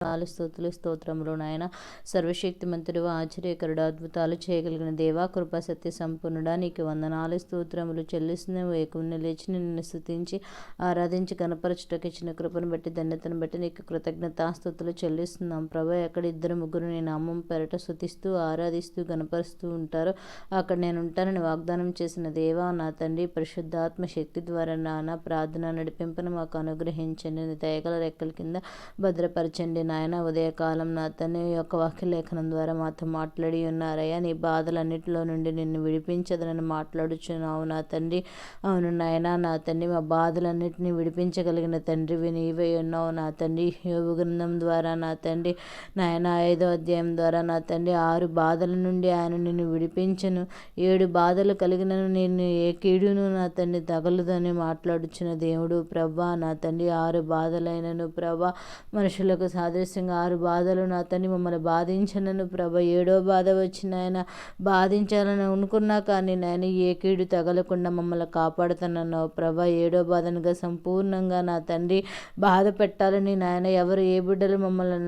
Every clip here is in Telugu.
నాలు స్థుతులు స్తోత్రములు నాయన. సర్వశక్తిమంతుడు ఆశ్చర్యకరుడు అద్భుతాలు చేయగలిగిన దేవా కృప సత్య సంపూర్ణుడా నీకు వందనాలు స్తోత్రములు చెల్లిస్తున్న వేకుని లేచి నిన్ను స్థుతించి ఆరాధించి కనపరచుటకు ఇచ్చిన కృపను బట్టి ధన్యతను బట్టి నీకు కృతజ్ఞతాస్తుతులు చెల్లిస్తున్నాం. ప్రభా ఎక్కడ ఇద్దరు ముగ్గురు నీ నామం పెరట స్థుతిస్తూ ఆరాధిస్తూ కనపరుస్తూ ఉంటారో. అక్కడ నేను ఉంటానని వాగ్దానం చేసిన దేవా నా తండ్రి పరిశుద్ధాత్మ శక్తి ద్వారా నానా ప్రార్థన నడిపింపును మాకు అనుగ్రహించండి. దయగల రెక్కల కింద భద్రపరచండి నాయన ఉదయకాలం నా తండ్రి యొక్క వాక్యలేఖనం ద్వారా మాతో మాట్లాడి ఉన్నారయ్యా. నీ బాధలన్నిటిలో నుండి నిన్ను విడిపించదనని మాట్లాడుచున్నావు నా తండ్రి. అవును నాయన నా తండ్రి మా బాధలన్నిటిని విడిపించగలిగిన తండ్రివి నీవే ఉన్నావు నా తండ్రి. యోగు గ్రంథం ద్వారా నా తండ్రి నాయన ఐదో అధ్యాయం ద్వారా నా తండ్రి ఆరు బాధల నుండి ఆయన నిన్ను విడిపించను. ఏడు బాధలు కలిగినను నేను ఏ కీడును నా తండ్రి తగలదని మాట్లాడుచున్న దేవుడు ప్రభా నా తండ్రి. ఆరు బాధలైనను ప్రభా మనుషులకు సాదృశ్యంగా ఆరు బాధలు నా తండ్రి మమ్మల్ని బాధించనను ప్రభ. ఏడో బాధ వచ్చిన ఆయన బాధించాలని అనుకున్నా కానీ నాయన ఏ కీడు తగలకుండా మమ్మల్ని కాపాడుతానన్నావు ప్రభ. ఏడో బాధనుగా సంపూర్ణంగా నా తండ్రి బాధ పెట్టాలని నాయన ఎవరు ఏ బిడ్డలు మమ్మల్ని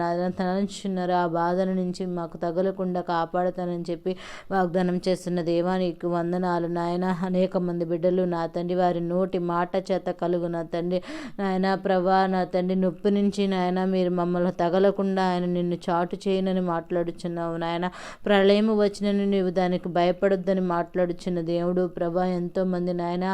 తలంచున్నారో ఆ బాధల నుంచి మాకు తగలకుండా కాపాడుతానని చెప్పి వాగ్దానం చేస్తున్న దేవానికి వందనాలు నాయన. అనేక మంది బిడ్డలు నా తండ్రి వారి నోటి మాట చేత కలుగు నా తండ్రి. నాయన ప్రభా నా తండ్రి నొప్పి నుంచి నాయన మీరు మమ్మల్ని తగలకుండా ఆయన నిన్ను చాటు చేయనని మాట్లాడుచున్నావు నాయన. ప్రళయము వచ్చినని నీవు దానికి భయపడొద్దని మాట్లాడుచున్న దేవుడు ప్రభా ఎంతోమంది నాయన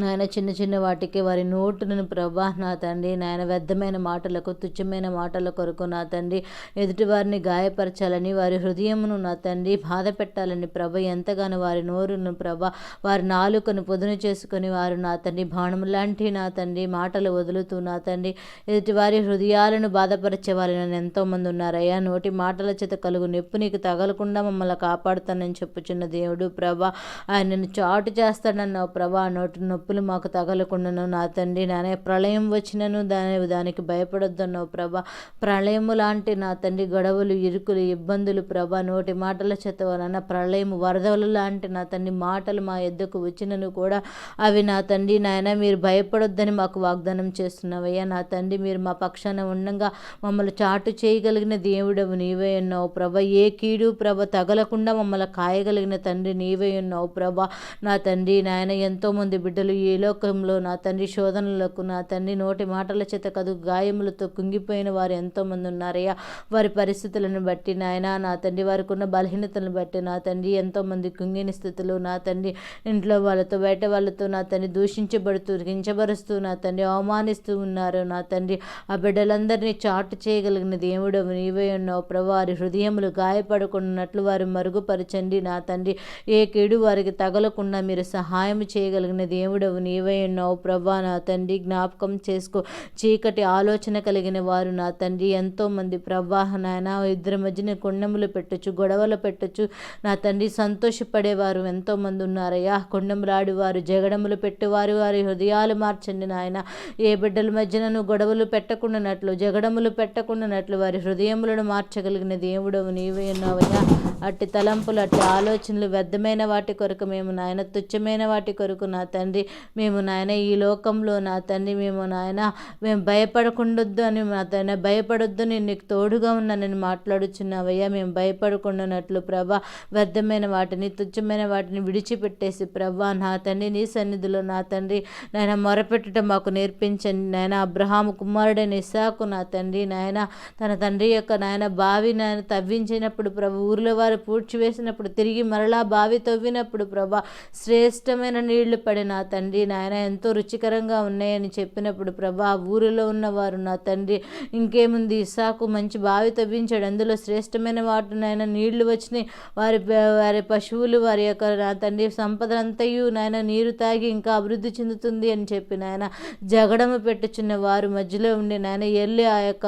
నాయన చిన్న చిన్న వాటికి వారి నోటును ప్రభా నా తండ్రి. నాయన వ్యర్థమైన మాటలకు తుచ్చమైన మాటల కొరకు నా తండ్రి. ఎదుటి వారిని గాయపరచాలని వారి హృదయమును నా తండ్రి బాధ పెట్టాలని ప్రభ ఎంతగానో వారి నోరును ప్రభ వారి నాలుకను పొదును చేసుకుని వారు నా తండ్రి. బాణం లాంటి నా తండ్రి మాటలు వదులుతూ నా తండ్రి. ఎదుటి వారి హృదయాలను బాధపరిచే వాళ్ళని ఎంతోమంది ఉన్నారయ్యా. నోటి మాటల చేత కలుగు నొప్పు నీకు తగలకుండా మమ్మల్ని కాపాడుతానని చెప్పుచున్న దేవుడు ప్రభ. ఆయనను చాటు చేస్తాడన్నావు ప్రభా. నోటి నొప్పి నొప్పులు మాకు తగలకుండాను. నా తండ్రి నానే ప్రళయం వచ్చినను దాని దానికి భయపడొద్దన్నావు ప్రభా. ప్రళయము లాంటి నా తండ్రి గొడవలు ఇరుకులు ఇబ్బందులు ప్రభా. నోటి మాటల చేత వలన ప్రళయం వరదలు లాంటి నా తండ్రి మాటలు మా ఎద్దకు వచ్చినను కూడా అవి నా తండ్రి నాయన మీరు భయపడొద్దని మాకు వాగ్దానం చేస్తున్నావయ్యా. నా తండ్రి మీరు మా పక్షాన ఉండగా మమ్మల్ని చాటు చేయగలిగిన దేవుడవు నీవే ఉన్నావు ప్రభ. ఏ కీడు ప్రభ తగలకుండా మమ్మల్ని కాయగలిగిన తండ్రి నీవే ఉన్నావు ప్రభ. నా తండ్రి నాయన ఎంతోమంది బిడ్డలు ఈ లోకంలో నా తండ్రి శోధనలకు నా తండ్రి నోటి మాటల చేత కదు గాయములతో కుంగిపోయిన వారు ఎంతోమంది ఉన్నారయ్యా. వారి పరిస్థితులను బట్టి నాయన నా తండ్రి వారికి ఉన్న బలహీనతలను బట్టి నా తండ్రి ఎంతోమంది కుంగిన స్థితులు నా తండ్రి ఇంట్లో వాళ్ళతో బయట వాళ్ళతో నా తండ్రి దూషించబడుతూ కించబరుస్తూ నా తండ్రి అవమానిస్తూ ఉన్నారు. నా తండ్రి ఆ బిడ్డలందరినీ చాటు చేయగలిగిన దేవుడు నీవే ఉన్నావు. ప్రభు వారి హృదయములు గాయపడుకున్నట్లు వారు మరుగుపరచండి. నా తండ్రి ఏ కీడు వారికి తగలకుండా మీరు సహాయం చేయగలిగిన దేవుడు దేవుడవు నీవై ఉన్నావు. ప్రభా నా తండ్రి జ్ఞాపకం చేసుకో. చీకటి ఆలోచన కలిగిన వారు నా తండ్రి. ఎంతోమంది ప్రభా నాయన ఇద్దరి మధ్యన కొండములు పెట్టచ్చు గొడవలు పెట్టచ్చు. నా తండ్రి సంతోషపడేవారు ఎంతోమంది ఉన్నారయ్యా. కొండములాడు వారు జగడములు పెట్టేవారు. వారి హృదయాలు మార్చండి నాయన. ఏ బిడ్డల మధ్యనను గొడవలు పెట్టకుండానట్లు జగడములు పెట్టకుండానట్లు వారి హృదయములను మార్చగలిగిన దేవుడవు నీవే ఉన్నావయ్యా. అట్టి తలంపులు అట్టి ఆలోచనలు వ్యర్థమైన వాటి కొరకు మేము నాయన తుచ్చమైన వాటి కొరకు నా తండ్రి. మేము నాయన ఈ లోకంలో నా తండ్రి మేము నాయన మేము భయపడకుండొద్దు అని నా తండ్రి భయపడొద్దు నేను నీకు తోడుగా ఉన్నానని మాట్లాడుచున్నావయ్యా. మేము భయపడకుండానట్లు ప్రభా వ్యర్థమైన వాటిని తుచ్చమైన వాటిని విడిచిపెట్టేసి ప్రభా నా తండ్రి నీ సన్నిధిలో నా తండ్రి నాయన మొరపెట్టడం మాకు నేర్పించండి. నాయన అబ్రహాం కుమారుడైన ఇసాకు నా తండ్రి నాయన తన తండ్రి యొక్క నాయన బావి నాయన తవ్వించినప్పుడు ప్రభు ఊర్లో వారు పూడ్చివేసినప్పుడు తిరిగి మరలా బావి తవ్వినప్పుడు ప్రభా శ్రేష్టమైన నీళ్ళు పడి నా తండ్రి తండ్రి నాయన ఎంతో రుచికరంగా ఉన్నాయని చెప్పినప్పుడు ప్రభా ఊరిలో ఉన్నవారు నా తండ్రి ఇంకేముంది? ఇసాకు మంచి బావి తవ్వించాడు. అందులో శ్రేష్టమైన వాటి నాయన నీళ్ళు వచ్చినాయి. వారి వారి పశువులు వారి యొక్క నా తండ్రి సంపద అంతయు నాయన నీరు తాగి ఇంకా అభివృద్ధి చెందుతుంది అని చెప్పి నాయన జగడము పెట్టుచున్న వారు మధ్యలో ఉండి నాయన వెళ్ళి ఆ యొక్క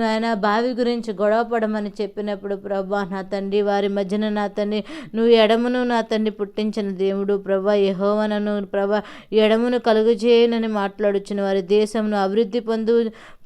నాయన బావి గురించి గొడవ పడమని చెప్పినప్పుడు ప్రభా నా తండ్రి వారి మధ్యన నా తండ్రి నువ్వు ఎడమును నా తండ్రి పుట్టించిన దేవుడు ప్రభా యహోవనను ప్రభ ఎడమును కలుగజేయనని మాట్లాడుచున్న వారి దేశమును అభివృద్ధి పొందు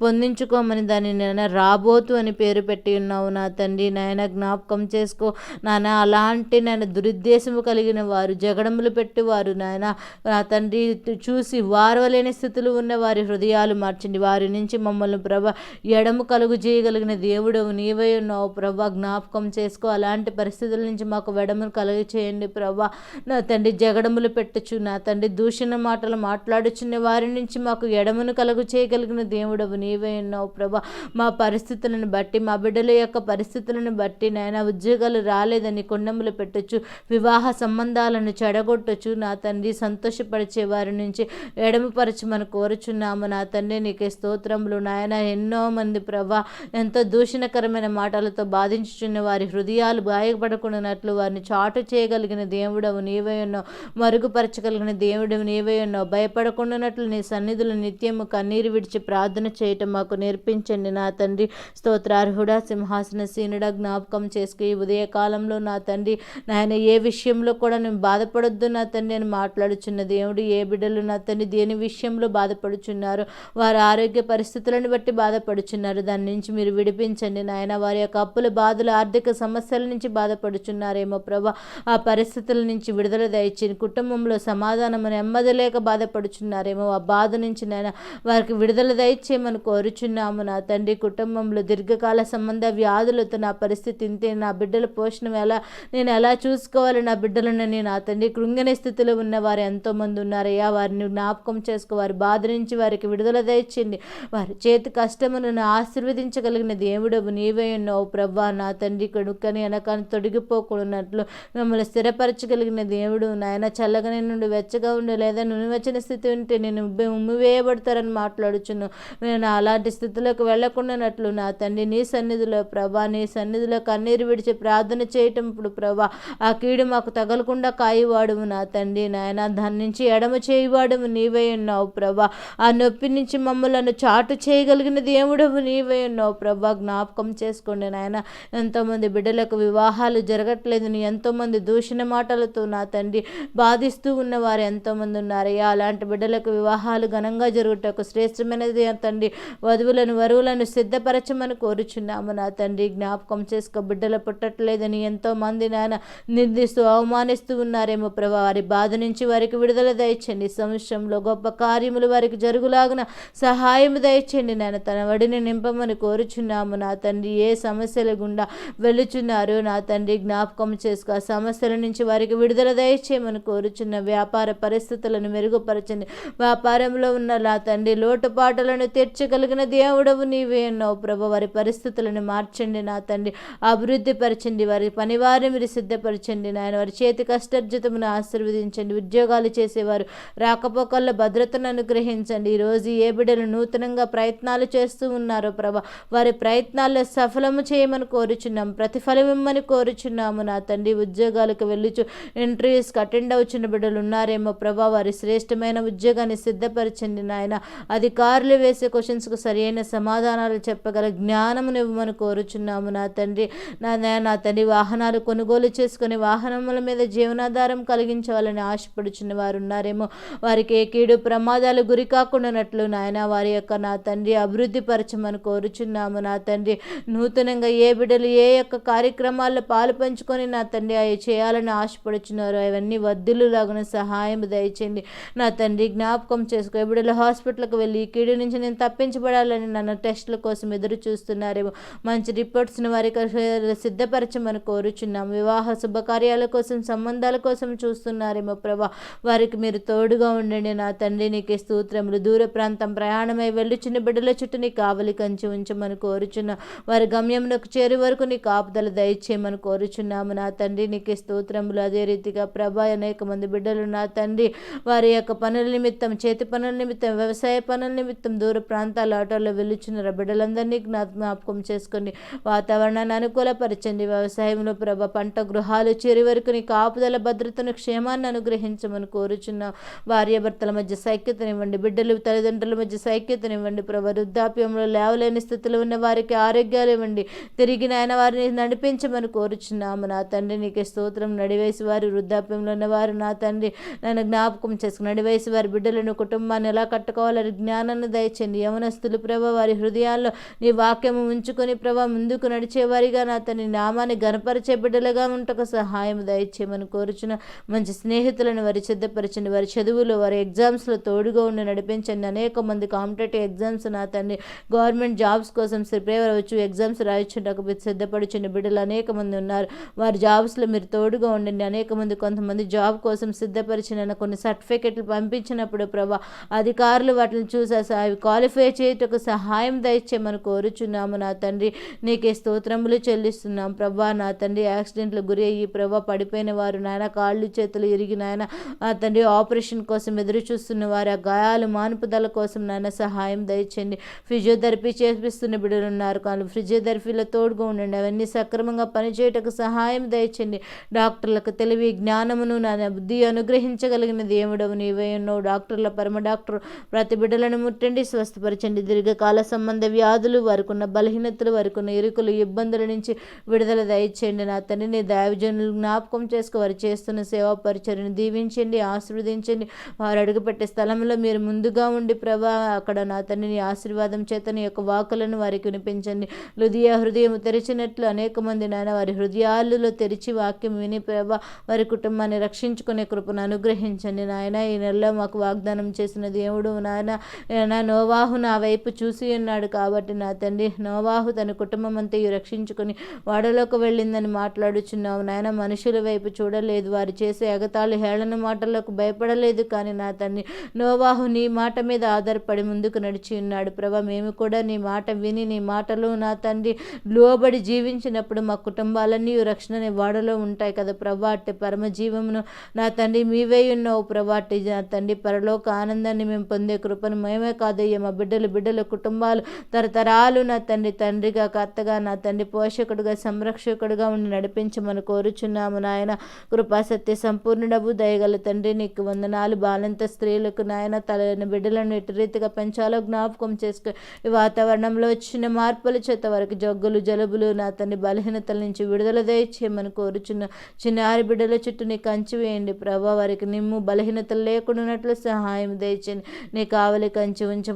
పొందించుకోమని దాన్ని నాయన రాబోతు అని పేరు పెట్టి ఉన్నావు నా తండ్రి. నాయన జ్ఞాపకం చేసుకో. నాయన అలాంటి నాయన దురుద్దేశము కలిగిన వారు జగడములు పెట్టి వారు నాయన. నా తండ్రి చూసి వారవలేని స్థితిలో ఉన్న వారి హృదయాలు మార్చండి. వారి నుంచి మమ్మల్ని ప్రభ ఎడము కలుగు చేయగలిగిన దేవుడవు నీవై ఉన్నావు ప్రభా. జ్ఞాపకం చేసుకో. అలాంటి పరిస్థితుల నుంచి మాకు వెడమును కలుగు చేయండి ప్రభా. నా తండ్రి జగడములు పెట్టచ్చు. నా తండ్రి దూషణ మాటలు మాట్లాడుచున్న వారి నుంచి మాకు ఎడమును కలుగు చేయగలిగిన దేవుడవు నీవే ఉన్నావు ప్రభా. మా పరిస్థితులను బట్టి మా బిడ్డల యొక్క పరిస్థితులను బట్టి నాయన ఉద్యోగాలు రాలేదని కొండములు పెట్టొచ్చు వివాహ సంబంధాలను చెడగొట్టొచ్చు. నా తండ్రి సంతోషపరిచే వారి నుంచి ఎడమపరచమని కోరుచున్నాము. నా తండ్రి నీకే స్తోత్రములు. నాయన ఎన్నో మంది ప్రభా ఎంతో దూషణకరమైన మాటలతో బాధించుచున్న వారి హృదయాలు గాయపడకుండానట్లు వారిని చాటు చేయగలిగిన దేవుడవు నీవే ఉన్నావు మరుగుపరచగలిగిన దేవుడవు నీవే ఉన్నావు భయపడకుండానట్లు నీ సన్నిధులు నిత్యము కన్నీరు విడిచి ప్రార్థన చేయ చేయటం మాకు నేర్పించండి నా తండ్రి. స్తోత్రార్హుడా సింహాసన సీనుడా జ్ఞాపకం చేసుకు ఈ ఉదయకాలంలో నా తండ్రి. నాయన ఏ విషయంలో కూడా నేను బాధపడొద్దు నా తండ్రి అని మాట్లాడుచున్న దేవుడు ఏ బిడ్డలు నా తండ్రి దేని విషయంలో బాధపడుచున్నారు వారి ఆరోగ్య పరిస్థితులను బట్టి బాధపడుచున్నారు. దాని నుంచి మీరు విడిపించండి నాయన. వారి యొక్క అప్పుల బాధలు ఆర్థిక సమస్యల నుంచి బాధపడుచున్నారేమో ప్రభా. ఆ పరిస్థితుల నుంచి విడుదల దయచి కుటుంబంలో సమాధానం నెమ్మది లేక బాధపడుచున్నారేమో. ఆ బాధ నుంచి నాయన వారికి విడుదల దయచేయమని కోరుచున్నాము. నా తండ్రి కుటుంబంలో దీర్ఘకాల సంబంధ వ్యాధులతో నా పరిస్థితి ఇంతే. నా బిడ్డల పోషణ ఎలా నేను ఎలా చూసుకోవాలి? నా బిడ్డలను నా తండ్రి కృంగని స్థితిలో ఉన్న వారు ఎంతోమంది ఉన్నారయ్యా. వారిని జ్ఞాపకం చేసుకో. వారి బాధ నుంచి వారికి విడుదల దయచింది వారి చేతి కష్టమును ఆశీర్వదించగలిగిన దేవుడవు నీవే ఉన్నావు ప్రభా నా తండ్రి కొడుకని వెనకాని తొడిగిపోకున్నట్లు మిమ్మల్ని స్థిరపరచగలిగిన దేవుడు నాయన చల్లగానే నుండి వెచ్చగా ఉండి లేదా నువ్వు వచ్చిన స్థితి ఉంటే నేను ఉమ్మివేయబడతారని మాట్లాడుచున్నాను. నేను అలాంటి స్థితిలోకి వెళ్ళకుండానట్లు నా తండ్రి నీ సన్నిధిలో ప్రభా నీ సన్నిధిలో కన్నీరు విడిచి ప్రార్థన చేయటం ఇప్పుడు ప్రభా ఆ కీడు మాకు తగలకుండా కాయివాడుము నా తండ్రి. నాయన దాని నుంచి ఎడమ చేయివాడుము నీవే ఉన్నావు ప్రభా. ఆ నొప్పి నుంచి మమ్మల్ని చాటు చేయగలిగిన దేవుడవు నీవే ఉన్నావు ప్రభా. జ్ఞాపకం చేసుకోండి నాయన ఎంతోమంది బిడ్డలకు వివాహాలు జరగట్లేదు. నీ ఎంతోమంది దూషణ మాటలతో నా తండ్రి బాధిస్తూ ఉన్నవారు ఎంతోమంది ఉన్నారయ్యా. అలాంటి బిడ్డలకు వివాహాలు ఘనంగా జరుగుటకు శ్రేష్టమైనది తండ్రి. వధువులను వరువులను సిద్ధపరచమని కోరుచున్నాము. నా తండ్రి జ్ఞాపకం చేసుకో బిడ్డలు పుట్టట్లేదని ఎంతోమంది నాయన నిందిస్తూ అవమానిస్తూ ఉన్నారేమో ప్రభా. వారి బాధ నుంచి వారికి విడుదల దయచండి సంవత్సరంలో గొప్ప కార్యములు వారికి జరుగులాగున సహాయం దయచండి నాయన. తన వడిని నింపమని కోరుచున్నాము. నా తండ్రి ఏ సమస్యల గుండా వెళ్ళుచున్నారు? నా తండ్రి జ్ఞాపకం చేసుకో ఆ సమస్యల నుంచి వారికి విడుదల దయచేయమని కోరుచున్న వ్యాపార పరిస్థితులను మెరుగుపరచండి. వ్యాపారంలో ఉన్న నా తండ్రి లోటుపాటలను తీర్చగ కలిగిన దేవుడవు నీవే అన్నావు ప్రభు. వారి పరిస్థితులను మార్చండి నా తండ్రి. అభివృద్ధి పరచండి వారి పనివారిని మీరు సిద్ధపరచండి నాయన. వారి చేతి కష్టార్జితమును ఆశీర్వదించండి. ఉద్యోగాలు చేసేవారు రాకపోకల్లో భద్రతను అనుగ్రహించండి. ఈరోజు ఏ బిడ్డలు నూతనంగా ప్రయత్నాలు చేస్తూ ఉన్నారో ప్రభ. వారి ప్రయత్నాల్లో సఫలము చేయమని కోరుచున్నాం. ప్రతిఫలం ఇమ్మని కోరుచున్నాము నా తండ్రి. ఉద్యోగాలకు వెళ్ళుచు ఇంటర్వ్యూస్కి అటెండ్ అవుచున్న బిడ్డలు ఉన్నారేమో ప్రభా. వారి శ్రేష్టమైన ఉద్యోగాన్ని సిద్ధపరచండి నాయన. అధికారులు వేసే క్వశ్చన్స్కు సరైన సమాధానాలు చెప్పగల జ్ఞానమును ఇవ్వమని కోరుచున్నాము. నా తండ్రి నా నా- తండ్రి వాహనాలు కొనుగోలు చేసుకుని వాహనముల మీద జీవనాధారం కలిగించాలని ఆశపడుచున్న వారు ఉన్నారేమో వారికి ఏ కీడు ప్రమాదాలు గురి కాకుండానట్లు నాయన వారి యొక్క నా తండ్రి అభివృద్ధి పరచమని కోరుచున్నాము. నా తండ్రి నూతనంగా ఏ బిడ్డలు ఏ యొక్క కార్యక్రమాల్లో పాలు పంచుకొని నా తండ్రి అవి చేయాలని ఆశపడుచున్నారో అవన్నీ వద్దులు లాగున సహాయం దయచేయండి. నా తండ్రి జ్ఞాపకం చేసుకో. ఏ బిడ్డలు హాస్పిటల్కి వెళ్ళి ఈ కీడు నుంచి నేను తప్పించబడాలని నన్ను టెస్టుల కోసం ఎదురు చూస్తున్నారేమో. మంచి రిపోర్ట్స్ని వారికి సిద్ధపరచమని కోరుచున్నాము వివాహ శుభకార్యాల కోసం సంబంధాల కోసం చూస్తున్నారేమో ప్రభా. వారికి మీరు తోడుగా ఉండండి నా తండ్రి. నీకే స్తోత్రములు. దూర ప్రాంతం ప్రయాణమై వెళ్ళుచున్న బిడ్డల చుట్టూ నీ కావలి కంచి ఉంచమని కోరుచున్నాం. వారి గమ్యమునకు చేరు వరకు నీ కాపుదల దయచేయమని కోరుచున్నాము. నా తండ్రి నీకే స్తోత్రములు. అదే రీతిగా ప్రభా అనేక మంది బిడ్డలు నా తండ్రి. వారి యొక్క పనుల నిమిత్తం చేతి పనుల నిమిత్తం వ్యవసాయ పనుల నిమిత్తం దూర ప్రాంతం ప్రాంతాల ఆటోలో వెళ్ళుచున్న బిడ్డలందరినీ జ్ఞా జ్ఞాపకం చేసుకోండి వాతావరణాన్ని అనుకూలపరచండి. వ్యవసాయంలో ప్రభ పంట గృహాలు చేరి వరకు నీ కాపుదల భద్రతను క్షేమాన్ని అనుగ్రహించమని కోరుచున్నాం భార్యాభర్తల మధ్య సైక్యతనివ్వండి. బిడ్డలు తల్లిదండ్రుల మధ్య సైక్యతనివ్వండి. ప్రభ వృద్ధాప్యంలో లేవలేని స్థితిలో ఉన్న వారికి ఆరోగ్యాలు ఇవ్వండి. తిరిగి నాయన వారిని నడిపించమని కోరుచున్నాము. నా తండ్రి నీకే స్తోత్రం. నడివేసి వారి వృద్ధాప్యంలో ఉన్నవారు. నా తండ్రి నన్ను జ్ఞాపకం చేసుకుని నడివేసి వారి బిడ్డలను కుటుంబాన్ని ఎలా కట్టుకోవాలని జ్ఞానాన్ని దయచేయండి. యవన యవనస్తులు ప్రభా వారి హృదయాల్లో నీ వాక్యము ఉంచుకొని ప్రభా ముందుకు నడిచేవారిగా నా తన నామాన్ని గనపరిచే బిడ్డలుగా ఉంటకు సహాయం దయచేయమని కోరుచున్న మంచి స్నేహితులను వారి సిద్ధపరచండి వారి చదువులు వారి ఎగ్జామ్స్లో తోడుగా ఉండి నడిపించండి. అనేక మంది కాంపిటేటివ్ ఎగ్జామ్స్ నా తండ్రి గవర్నమెంట్ జాబ్స్ కోసం ప్రిపేర్ అవ్వచ్చు. ఎగ్జామ్స్ రాయించుండకు సిద్ధపడుచున్న బిడ్డలు అనేక మంది ఉన్నారు. వారి జాబ్స్లో మీరు తోడుగా ఉండండి. అనేక మంది కొంతమంది జాబ్ కోసం సిద్ధపరిచిన కొన్ని సర్టిఫికెట్లు పంపించినప్పుడు ప్రభా అధికారులు వాటిని చూసేసి అవి క్వాలిఫై చేయటకు సహాయం దయచేయమని కోరుచున్నాము నా తండ్రి. నీకే స్తోత్రములు చెల్లిస్తున్నాం. ప్రభా నా తండ్రి యాక్సిడెంట్లు గురి అయ్యి ప్రభా పడిపోయిన వారు నాయన కాళ్ళు చేతులు ఇరిగి నాయన నా తండ్రి ఆపరేషన్ కోసం ఎదురు చూస్తున్న వారు ఆ గాయాలు మానుపుదల కోసం నాయన సహాయం దయచేయండి. ఫిజియోథెరపీ చేపిస్తున్న బిడ్డలు ఉన్నారు. కానీ ఫిజియోథెరపీలో తోడుగా ఉండండి. అవన్నీ సక్రమంగా పనిచేయటకు సహాయం దయచండి డాక్టర్లకు తెలివి జ్ఞానమును నా బుద్ధి అనుగ్రహించగలిగిన దేవుడవు నీవే ఉన్నావు. డాక్టర్ల పరమ డాక్టర్ ప్రతి బిడ్డలను ముట్టండి స్వస్థపరచండి. దీర్ఘకాల సంబంధ వ్యాధులు వారికి ఉన్న బలహీనతలు వరకున్న ఇరుకులు ఇబ్బందుల నుంచి విడుదల దయచేయండి. నా తండ్రిని దైవజనులు జ్ఞాపకం చేసుకు వారు చేస్తున్న సేవా పరిచర్ని దీవించండి ఆశీర్వదించండి. వారు అడుగుపెట్టే స్థలంలో మీరు ముందుగా ఉండి ప్రభా అక్కడ నా తండ్రిని ఆశీర్వాదం చేతని యొక్క వాకులను వారికి వినిపించండి. హృదయ హృదయం తెరిచినట్లు అనేక మంది నాయన వారి హృదయాలలో తెరిచి వాక్యం విని ప్రభా వారి కుటుంబాన్ని రక్షించుకునే కృపను అనుగ్రహించండి. నాయన ఈ నెలలో మాకు వాగ్దానం చేసిన దేవుడు నాయన నా నోవాహు నా వైపు చూసి ఉన్నాడు కాబట్టి నా తండ్రి నోవాహు తన కుటుంబం అంతయు రక్షించుకుని వాడలోకి వెళ్ళిందని మాట్లాడుచున్నావు. నాయన మనుషుల వైపు చూడలేదు. వారు చేసే ఎగతాళి హేళన మాటలకు భయపడలేదు కానీ నా తండ్రి నోవాహు నీ మాట మీద ఆధారపడి ముందుకు నడిచి ఉన్నాడు. ప్రభా మేము కూడా నీ మాట విని నీ మాటలు నా తండ్రి లోబడి జీవించినప్పుడు మా కుటుంబాలన్నీ రక్షణ వాడలో ఉంటాయి కదా ప్రభా. అట్టి పరమజీవమును నా తండ్రి మీవే ఉన్నావు ప్రభా. అట్టి నా తండ్రి పరలోక ఆనందాన్ని మేము పొందే కృపను మేమే కాదయ్యా. మా బిడ్డలు బిడ్డల కుటుంబాలు తరతరాలు నా తండ్రి తండ్రిగా కర్తగా నా తండ్రి పోషకుడుగా సంరక్షకుడుగా ఉండి నడిపించమని కోరుచున్నాము నాయన. కృపా సత్య సంపూర్ణుడవు దయగల తండ్రి నీకు వందనాలు. బాలంత స్త్రీలకు నాయన తలని బిడ్డలను ఎటు రీతిగా పెంచాలో జ్ఞాపకం చేసుకో ఈ వాతావరణంలో వచ్చిన మార్పుల చేత వారికి జగ్గులు జలుబులు నా తండ్రి బలహీనతల నుంచి విడుదల దయచేయమని కోరుచున్న. చిన్నారి బిడ్డల చుట్టూ నీకు కంచి వేయండి. ప్రభా వారికి నిమ్ము బలహీనతలు లేకుండా సహాయం దయచేయండి. నీ కావలి కంచి ఉంచ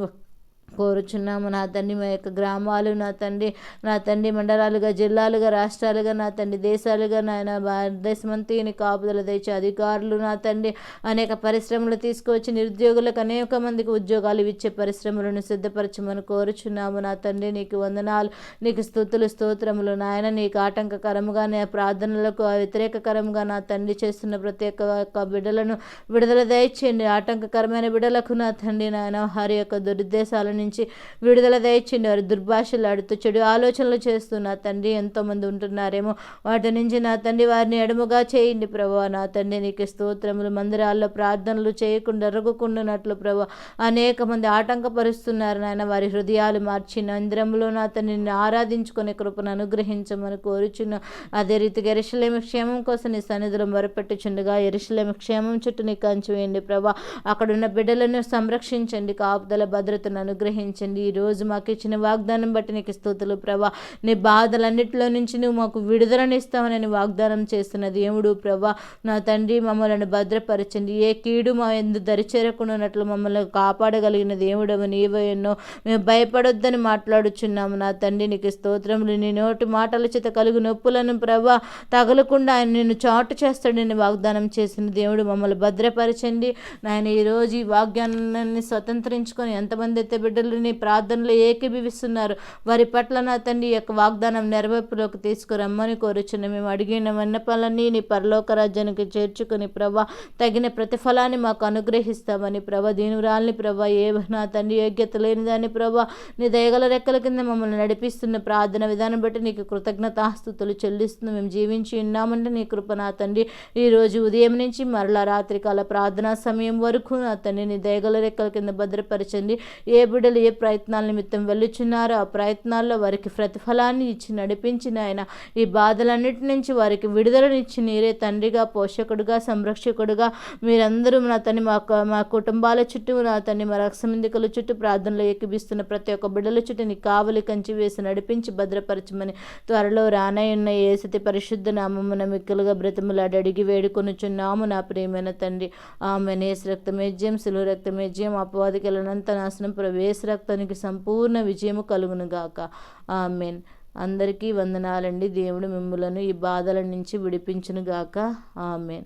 కోరుచున్నాము. నా తండ్రి మా యొక్క గ్రామాలు నా తండ్రి నా తండ్రి మండలాలుగా జిల్లాలుగా రాష్ట్రాలుగా నా తండ్రి దేశాలుగా నాయన భారతదేశమంతిని కాపుదల తెచ్చి అధికారులు నా తండ్రి అనేక పరిశ్రమలు తీసుకువచ్చి నిరుద్యోగులకు అనేక మందికి ఉద్యోగాలు ఇచ్చే పరిశ్రమలను సిద్ధపరచమని కోరుచున్నాము. నా తండ్రి నీకు వందనాలు నీకు స్థుతులు స్తోత్రములు. నాయన నీకు ఆటంకకరముగా నీ ప్రార్థనలకు వ్యతిరేకకరంగా నా తండ్రి చేస్తున్న ప్రతి ఒక్క యొక్క బిడ్డలను విడుదల దయచేయండి. ఆటంకకరమైన బిడ్డలకు నా తండ్రి నాయన వారి యొక్క దురుద్దేశాలను నుంచి విడుదల దయచిన్నారు వారి చెడు ఆలోచనలు చేస్తూ నా తండ్రి ఎంతోమంది ఉంటున్నారేమో. వాటి నుంచి నా తండ్రి వారిని ఎడముగా చేయండి ప్రభా నా తండ్రి నీకు స్తోత్రములు మందిరాల్లో ప్రార్థనలు చేయకుండా ఎరగకుండానట్లు ప్రభా అనేక మంది ఆటంకపరుస్తున్నారు నాయన. వారి హృదయాలు మార్చి మందిరంలో నా తండ్రిని ఆరాధించుకునే కృపను అనుగ్రహించమని కోరుచున్న అదే రీతిగా ఎరుసలేమి క్షేమం కోసం నీ సన్నిధిలో మొరపెట్టుచుండగా ఎరుసలేమి క్షేమం చుట్టూ నీ కంచి వేయండి ప్రభా అక్కడున్న బిడ్డలను సంరక్షించండి. కాపుదల భద్రతను అనుగ్రహించండి. అనుగ్రహించండి. ఈరోజు మాకు ఇచ్చిన వాగ్దానం బట్టి నీకు స్థుతులు ప్రభా. నీ బాధలన్నింటిలో నుంచి నువ్వు మాకు విడుదలనిస్తామని వాగ్దానం చేస్తున్న దేవుడు ప్రభా. నా తండ్రి మమ్మల్ని భద్రపరచండి. ఏ కీడు మా ఎందు దరిచేరకుండానట్లు మమ్మల్ని కాపాడగలిగిన దేవుడవు నీవో ఎన్నో. మేము భయపడొద్దని మాట్లాడుచున్నాము. నా తండ్రి నీకు స్తోత్రములు. నీ నోటి మాటల చేత కలుగు నొప్పులను ప్రభా తగలకుండా ఆయన నిన్ను చాటు చేస్తాడని వాగ్దానం చేసిన దేవుడు మమ్మల్ని భద్రపరచండి. నాయన ఈరోజు ఈ వాగ్దానాన్ని స్వతంత్రించుకొని ఎంతమంది అయితే బిడ్డ బిడ్డలని ప్రార్థనలు ఏకీభవిస్తున్నారు. వారి పట్ల నా తండ్రి యొక్క వాగ్దానం నెరవేర్పులోకి తీసుకురమ్మని కోరుచున్న మేము అడిగిన విన్నపాలన్నీ నీ పరలోక రాజ్యానికి చేర్చుకుని ప్రభా తగిన ప్రతిఫలాన్ని మాకు అనుగ్రహిస్తామని ప్రభా దీనురాల్ని ప్రభా ఏ నా తండ్రి యోగ్యత లేని దాన్ని ప్రభా నీ దయగల రెక్కల కింద మమ్మల్ని నడిపిస్తున్న ప్రార్థన విధానం బట్టి నీకు కృతజ్ఞతాస్తుతులు చెల్లిస్తుంది మేము జీవించి ఉన్నామంటే నీ కృప నా తండ్రి. ఈరోజు ఉదయం నుంచి మరలా రాత్రికాల ప్రార్థనా సమయం వరకు నా తండ్రి నీ దయగల రెక్కల కింద భద్రపరచండి. ఏ బిడ్డలు ఏ ప్రయత్నాల నిమిత్తం వెళ్ళుచున్నారో ఆ ప్రయత్నాల్లో వారికి ప్రతిఫలాన్ని ఇచ్చి నడిపించిన ఆయన. ఈ బాధలన్నిటి నుంచి వారికి విడుదలనిచ్చి నీరే తండ్రిగా పోషకుడుగా సంరక్షకుడుగా. మీరందరూ నా తని మా మా కుటుంబాల చుట్టూ నా తని మా రక్షమిందికల చుట్టూ ప్రార్థనలు ఎక్కిపిస్తున్న ప్రతి ఒక్క బిడ్డల చుట్టూ నీ కావలి కంచి వేసి నడిపించి భద్రపరచమని త్వరలో రానయ్యున్న ఏసతి పరిశుద్ధ నామమున మిక్కులుగా బ్రతిములాడి అడిగి వేడుకొనుచున్నాము నా ప్రియమైన తండ్రి. ఆమె నేస్ రక్తమేజ్యం సులువు రక్తమేజ్యం అపవాదికలనంత నాశనం ప్రవేశ రక్తానికి సంపూర్ణ విజయము కలుగును గాక. ఆమెన్. అందరికీ వందనాలండి. దేవుడు మిమ్ములను ఈ బాధల నుంచి విడిపించునుగాక ఆమెన్.